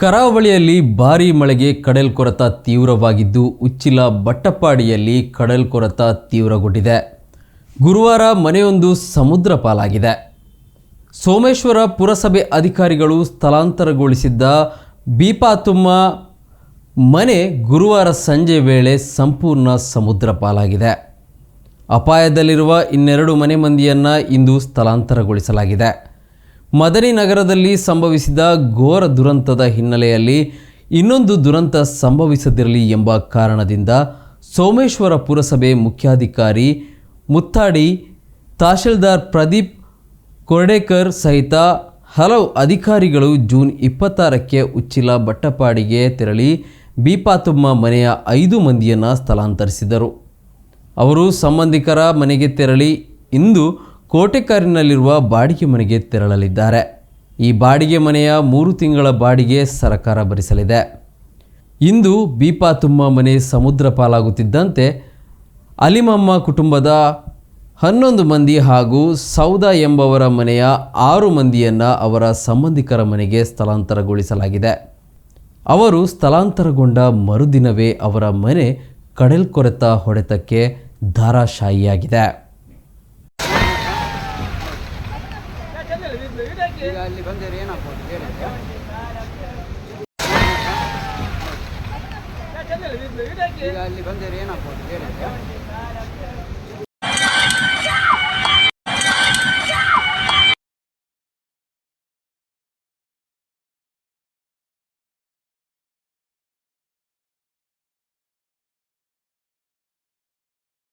ಕರಾವಳಿಯಲ್ಲಿ ಭಾರಿ ಮಳೆಗೆ ಕಡಲ್ಕೊರೆತ ತೀವ್ರವಾಗಿದ್ದು, ಉಚ್ಚಿಲ ಬಟ್ಟಪ್ಪಾಡಿಯಲ್ಲಿ ಕಡಲ್ಕೊರೆತ ತೀವ್ರಗೊಂಡಿದೆ. ಗುರುವಾರ ಮನೆಯೊಂದು ಸಮುದ್ರ ಪಾಲಾಗಿದೆ. ಸೋಮೇಶ್ವರ ಪುರಸಭೆ ಅಧಿಕಾರಿಗಳು ಸ್ಥಳಾಂತರಗೊಳಿಸಿದ್ದ ಬೀಪಾತುಮ್ಮ ಮನೆ ಗುರುವಾರ ಸಂಜೆ ವೇಳೆ ಸಂಪೂರ್ಣ ಸಮುದ್ರ ಪಾಲಾಗಿದೆ. ಅಪಾಯದಲ್ಲಿರುವ ಇನ್ನೆರಡು ಮನೆ ಮಂದಿಯನ್ನು ಇಂದು ಸ್ಥಳಾಂತರಗೊಳಿಸಲಾಗಿದೆ. ಮದನಿ ನಗರದಲ್ಲಿ ಸಂಭವಿಸಿದ ಘೋರ ದುರಂತದ ಹಿನ್ನೆಲೆಯಲ್ಲಿ ಇನ್ನೊಂದು ದುರಂತ ಸಂಭವಿಸದಿರಲಿ ಎಂಬ ಕಾರಣದಿಂದ ಸೋಮೇಶ್ವರ ಪುರಸಭೆ ಮುಖ್ಯಾಧಿಕಾರಿ ಮುತ್ತಾಡಿ ತಹಶೀಲ್ದಾರ್ ಪ್ರದೀಪ್ ಕೊರ್ಡೇಕರ್ ಸಹಿತ ಹಲವು ಅಧಿಕಾರಿಗಳು ಜೂನ್ ಇಪ್ಪತ್ತಾರಕ್ಕೆ ಉಚ್ಚಿಲ ಬಟ್ಟಪಾಡಿಗೆ ತೆರಳಿ ಬೀಪಾತುಮ್ಮ ಮನೆಯ ಐದು ಮಂದಿಯನ್ನು ಸ್ಥಳಾಂತರಿಸಿದರು. ಅವರು ಸಂಬಂಧಿಕರ ಮನೆಗೆ ತೆರಳಿ ಇಂದು ಕೋಟೆಕಾರಿನಲ್ಲಿರುವ ಬಾಡಿಗೆ ಮನೆಗೆ ತೆರಳಲಿದ್ದಾರೆ. ಈ ಬಾಡಿಗೆ ಮನೆಯ ಮೂರು ತಿಂಗಳ ಬಾಡಿಗೆ ಸರಕಾರ ಭರಿಸಲಿದೆ. ಇಂದು ಬೀಪಾತುಮ್ಮ ಮನೆ ಸಮುದ್ರ ಪಾಲಾಗುತ್ತಿದ್ದಂತೆ ಅಲಿಮಮ್ಮ ಕುಟುಂಬದ ಹನ್ನೊಂದು ಮಂದಿ ಹಾಗೂ ಸೌದಾ ಎಂಬವರ ಮನೆಯ ಆರು ಮಂದಿಯನ್ನು ಅವರ ಸಂಬಂಧಿಕರ ಮನೆಗೆ ಸ್ಥಳಾಂತರಗೊಳಿಸಲಾಗಿದೆ. ಅವರು ಸ್ಥಳಾಂತರಗೊಂಡ ಮರುದಿನವೇ ಅವರ ಮನೆ ಕಡಲ್ಕೊರೆತ ಹೊಡೆತಕ್ಕೆ ಧಾರಾಶಾಹಿಯಾಗಿದೆ. ಈಗ ಅಲ್ಲಿ ಬಂದರೆ ಏನಾಗ್ಬೋದು ಹೇಳಿದ್ರೆ? ಈಗ ಅಲ್ಲಿ ಬಂದರೆ ಏನಾಗ್ಬೋದು ಹೇಳಿ